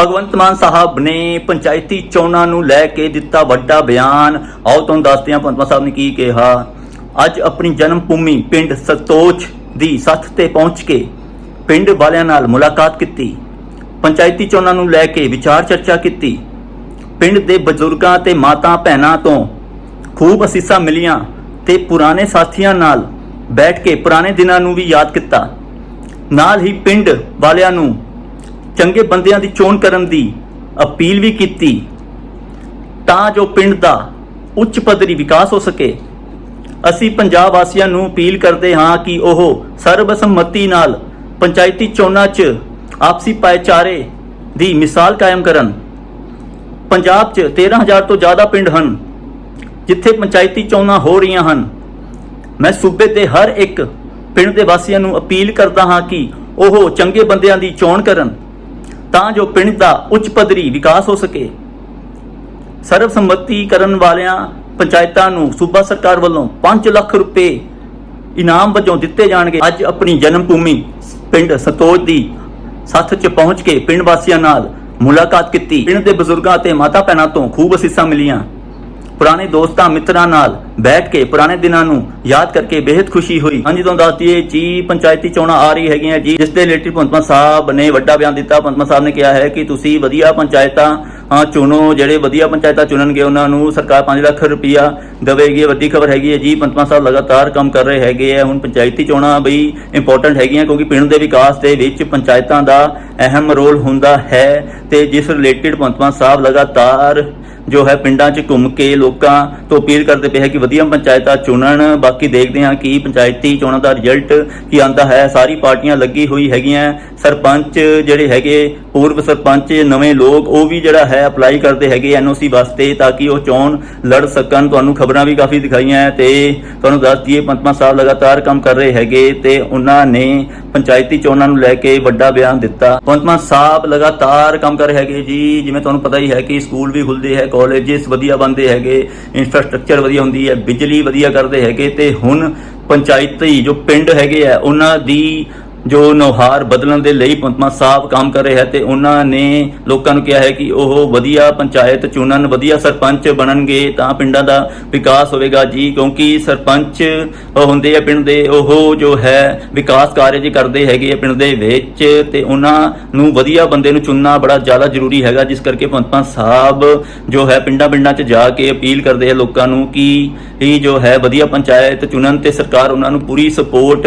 ਭਗਵੰਤ ਮਾਨ ਸਾਹਿਬ ਨੇ ਪੰਚਾਇਤੀ ਚੋਣਾਂ ਨੂੰ ਲੈ ਕੇ ਦਿੱਤਾ ਵੱਡਾ ਬਿਆਨ। ਆਓ ਤੁਹਾਨੂੰ ਦੱਸਦੇ ਹਾਂ, ਭਗਵੰਤ ਮਾਨ ਸਾਹਿਬ ਨੇ ਕੀ ਕਿਹਾ। ਅੱਜ ਆਪਣੀ ਜਨਮ ਭੂਮੀ ਪਿੰਡ ਸਤੋਚ ਦੀ ਸੱਥ ਤੇ ਪਹੁੰਚ ਕੇ ਪਿੰਡ ਵਾਲਿਆਂ ਨਾਲ ਮੁਲਾਕਾਤ ਕੀਤੀ। ਪੰਚਾਇਤੀ ਚੋਣਾਂ ਨੂੰ ਲੈ ਕੇ ਵਿਚਾਰ ਚਰਚਾ ਕੀਤੀ। ਪਿੰਡ ਦੇ ਬਜ਼ੁਰਗਾਂ ਤੇ ਮਾਤਾ ਭੈਣਾਂ ਤੋਂ ਖੂਬ ਅਸੀਸਾਂ ਮਿਲੀਆਂ ਤੇ ਪੁਰਾਣੇ ਸਾਥੀਆਂ ਨਾਲ ਬੈਠ ਕੇ ਪੁਰਾਣੇ ਦਿਨਾਂ ਨੂੰ ਵੀ ਯਾਦ ਕੀਤਾ। ਨਾਲ ਹੀ ਪਿੰਡ ਵਾਲਿਆਂ ਨੂੰ ਚੰਗੇ ਬੰਦਿਆਂ ਦੀ ਚੋਣ ਕਰਨ ਦੀ ਅਪੀਲ ਵੀ ਕੀਤੀ ਤਾਂ ਜੋ ਪਿੰਡ ਦਾ ਉੱਚ ਪੱਧਰੀ ਵਿਕਾਸ ਹੋ ਸਕੇ। ਅਸੀਂ ਪੰਜਾਬ ਵਾਸੀਆਂ ਨੂੰ ਅਪੀਲ ਕਰਦੇ ਹਾਂ ਕਿ ਉਹ ਸਰਬਸੰਮਤੀ ਨਾਲ ਪੰਚਾਇਤੀ ਚੋਣਾਂ 'ਚ ਆਪਸੀ ਭਾਈਚਾਰੇ ਦੀ ਮਿਸਾਲ ਕਾਇਮ ਕਰਨ। ਪੰਜਾਬ 'ਚ 13000 ਤੋਂ ਜ਼ਿਆਦਾ ਪਿੰਡ ਹਨ ਜਿੱਥੇ ਪੰਚਾਇਤੀ ਚੋਣਾਂ ਹੋ ਰਹੀਆਂ ਹਨ। ਮੈਂ ਸੂਬੇ ਦੇ ਹਰ ਇੱਕ ਪਿੰਡ ਦੇ ਵਾਸੀਆਂ ਨੂੰ ਅਪੀਲ ਕਰਦਾ ਹਾਂ ਕਿ ਉਹ ਚੰਗੇ ਬੰਦਿਆਂ ਦੀ ਚੋਣ ਕਰਨ। ਤਾਂ ਜੋ ਪਿੰਡ ਦਾ ਉੱਚ ਪੱਧਰੀ ਵਿਕਾਸ ਹੋ ਸਕੇ। ਸਰਬਸੰਮਤੀ ਕਰਨ ਵਾਲਿਆਂ ਪੰਚਾਇਤਾਂ ਨੂੰ ਸੂਬਾ ਸਰਕਾਰ ਵੱਲੋਂ 5 ਲੱਖ ਰੁਪਏ ਇਨਾਮ ਵਜੋਂ ਦਿੱਤੇ ਜਾਣਗੇ। ਅੱਜ ਆਪਣੀ ਜਨਮ ਭੂਮੀ ਪਿੰਡ ਸਤੋਜ ਦੀ ਸੱਥ 'ਚ ਪਹੁੰਚ ਕੇ ਪਿੰਡ ਵਾਸੀਆਂ ਨਾਲ ਮੁਲਾਕਾਤ ਕੀਤੀ। ਪਿੰਡ ਦੇ ਬਜ਼ੁਰਗਾਂ ਅਤੇ ਮਾਤਾ ਭੈਣਾਂ ਤੋਂ ਖੂਬ ਅਸੀਸਾਂ ਮਿਲੀਆਂ। ਪੁਰਾਣੇ ਦੋਸਤਾਂ ਮਿੱਤਰਾਂ ਨਾਲ ਬੈਠ ਕੇ ਪੁਰਾਣੇ ਦਿਨਾਂ ਨੂੰ ਯਾਦ ਕਰਕੇ ਬੇहद ਖੁਸ਼ੀ ਹੋਈ। ਹਾਂਜੀ ਤੁਹਾਨੂੰ ਦੱਸਦੀਏ ਜੀ, ਪੰਚਾਇਤੀ ਚੋਣਾਂ ਆ ਰਹੀ ਹੈਗੀਆਂ ਜੀ, ਜਿਸ ਦੇ ਰਿਲੇਟਿਵ ਭਗਵੰਤ ਸਾਹਿਬ ਨੇ ਵੱਡਾ ਬਿਆਨ ਦਿੱਤਾ। ਭਗਵੰਤ ਸਾਹਿਬ ਨੇ ਕਿਹਾ ਹੈ ਕਿ ਤੁਸੀਂ ਵਧੀਆ ਪੰਚਾਇਤਾਂ ਚੁਣੋ, ਜਿਹੜੇ ਵਧੀਆ ਪੰਚਾਇਤਾਂ ਚੁਣਨਗੇ ਉਹਨਾਂ ਨੂੰ ਸਰਕਾਰ 5 ਲੱਖ ਰੁਪਇਆ ਦੇਵੇਗੀ। ਵੱਡੀ ਖਬਰ ਹੈਗੀ ਹੈ ਜੀ ਪੰਤਮਾ ਸਾਹਿਬ ਲਗਾਤਾਰ ਕੰਮ ਕਰ ਰਹੇ ਹੈਗੇ ਆ। ਹੁਣ ਪੰਚਾਇਤੀ ਚੋਣਾਂ ਬਈ ਇੰਪੋਰਟੈਂਟ ਹੈਗੀਆਂ, ਕਿਉਂਕਿ ਪਿੰਡ ਦੇ ਵਿਕਾਸ ਦੇ ਵਿੱਚ ਪੰਚਾਇਤਾਂ ਦਾ ਅਹਿਮ ਰੋਲ ਹੁੰਦਾ ਹੈ ਤੇ ਜਿਸ ਰਿਲੇਟਿਡ ਪੰਤਮਾ ਸਾਹਿਬ ਲਗਾਤਾਰ ਜੋ ਹੈ ਪਿੰਡਾਂ 'ਚ ਘੁੰਮ ਕੇ ਲੋਕਾਂ ਤੋਂ ਅਪੀਲ ਕਰਦੇ ਪਏ ਹੈ ਕਿ ਵਧੀਆ ਪੰਚਾਇਤਾਂ ਚੁਣਨ। ਬਾਕੀ ਦੇਖਦੇ ਹਾਂ ਕਿ ਪੰਚਾਇਤੀ ਚੋਣਾਂ ਦਾ ਰਿਜ਼ਲਟ ਕੀ ਆਂਦਾ ਹੈ। ਸਾਰੀ ਪਾਰਟੀਆਂ ਲੱਗੀ ਹੋਈ ਹੈਗੀਆਂ। ਸਰਪੰਚ ਜਿਹੜੇ ਹੈਗੇ, ਪੂਰਵ ਸਰਪੰਚ, ਨਵੇਂ ਲੋਕ, ਉਹ ਵੀ ਜਿਹੜਾ ਹੈ ਅਪਲਾਈ ਕਰਦੇ ਹੈਗੇ ਐਨਓਸੀ ਵਾਸਤੇ ਤਾਂ ਕਿ ਉਹ ਚੋਣ ਲੜ ਸਕਣ। ਤੁਹਾਨੂੰ ਖਬਰਾਂ ਵੀ ਕਾਫੀ ਦਿਖਾਈਆਂ ਹੈ ਤੇ ਤੁਹਾਨੂੰ ਦੱਸ ਦਈਏ ਪੰਤਮਾ ਸਾਹਿਬ ਲਗਾਤਾਰ ਕੰਮ ਕਰ ਰਹੇ ਹੈਗੇ ਤੇ ਉਹਨਾਂ ਨੇ ਪੰਚਾਇਤੀ ਚੋਣਾਂ ਨੂੰ ਲੈ ਕੇ ਵੱਡਾ ਬਿਆਨ ਦਿੱਤਾ। ਪੰਤਮਾ ਸਾਹਿਬ ਲਗਾਤਾਰ ਕੰਮ ਕਰ ਰਹੇ ਹੈਗੇ ਜੀ। ਜਿਵੇਂ ਤੁਹਾਨੂੰ ਪਤਾ ਹੀ ਹੈ ਕਿ ਸਕੂਲ ਵੀ ਖੁੱਲਦੇ ਹੈ ਕਾਲਜਸ ਵਧੀਆ ਬਣਦੇ ਹੈਗੇ ਇਨਫਰਾਸਟ੍ਰਕਚਰ ਵਧੀਆ ਹੁੰਦੀ ਹੈ, ਬਿਜਲੀ ਵਧੀਆ ਕਰਦੇ ਹੈਗੇ, ਤੇ ਹੁਣ ਪੰਚਾਇਤੀ ਜੋ ਪਿੰਡ ਹੈਗੇ ਆ, ਉਹਨਾਂ ਦੀ ਜੋ ਨੁਹਾਰ ਬਦਲਣ ਦੇ ਲਈ ਪੰਤਮਾ ਸਾਹਿਬ ਕੰਮ ਕਰ ਰਹੇ ਹੈ ਤੇ ਉਹਨਾਂ ਨੇ ਲੋਕਾਂ ਨੂੰ ਕਿਹਾ ਹੈ ਕਿ ਉਹ ਵਧੀਆ ਪੰਚਾਇਤ ਚੁਣਨ, ਵਧੀਆ ਸਰਪੰਚ ਬਣਨਗੇ ਤਾਂ ਪਿੰਡਾਂ ਦਾ ਵਿਕਾਸ ਹੋਵੇਗਾ ਜੀ, ਕਿਉਂਕਿ ਸਰਪੰਚ ਹੁੰਦੇ ਆ ਪਿੰਡ ਦੇ, ਉਹ ਜੋ ਹੈ ਵਿਕਾਸ ਕਾਰਜ ਕਰਦੇ ਹੈਗੇ ਆ ਪਿੰਡ ਦੇ ਵਿੱਚ ਤੇ ਉਹਨਾਂ ਨੂੰ ਵਧੀਆ ਬੰਦੇ ਨੂੰ ਚੁਣਨਾ ਬੜਾ ਜ਼ਿਆਦਾ ਜ਼ਰੂਰੀ ਹੈਗਾ, ਜਿਸ ਕਰਕੇ ਪੰਤਮਾ ਸਾਹਿਬ ਜੋ ਹੈ ਪਿੰਡਾਂ ਪਿੰਡਾਂ 'ਚ ਜਾ ਕੇ ਅਪੀਲ ਕਰਦੇ ਆ ਲੋਕਾਂ ਨੂੰ ਕਿ ਇਹ ਜੋ ਹੈ ਵਧੀਆ ਪੰਚਾਇਤ ਚੁਣਨ ਤੇ ਸਰਕਾਰ ਉਹਨਾਂ ਨੂੰ ਪੂਰੀ ਸਪੋਰਟ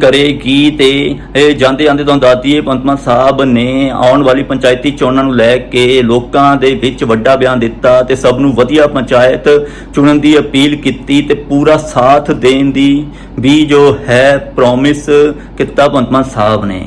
ਕਰੇਗੀ ਤੇ ਇਹ ਜਾਂਦੇ ਜਾਂਦੇ ਤੁਹਾਨੂੰ ਦੱਸ ਦਈਏ ਪੰਤਮਾ ਸਾਹਿਬ ਨੇ ਆਉਣ ਵਾਲੀ ਪੰਚਾਇਤੀ ਚੋਣਾਂ ਨੂੰ ਲੈ ਕੇ ਲੋਕਾਂ ਦੇ ਵਿੱਚ ਵੱਡਾ ਬਿਆਨ ਦਿੱਤਾ ਤੇ ਸਭ ਨੂੰ ਵਧੀਆ ਪੰਚਾਇਤ ਚੁਣਨ ਦੀ ਅਪੀਲ ਕੀਤੀ ਤੇ ਪੂਰਾ ਸਾਥ ਦੇਣ ਦੀ ਵੀ ਜੋ ਹੈ ਪ੍ਰੋਮਿਸ ਕੀਤਾ ਪੰਤਮਾ ਸਾਹਿਬ ਨੇ।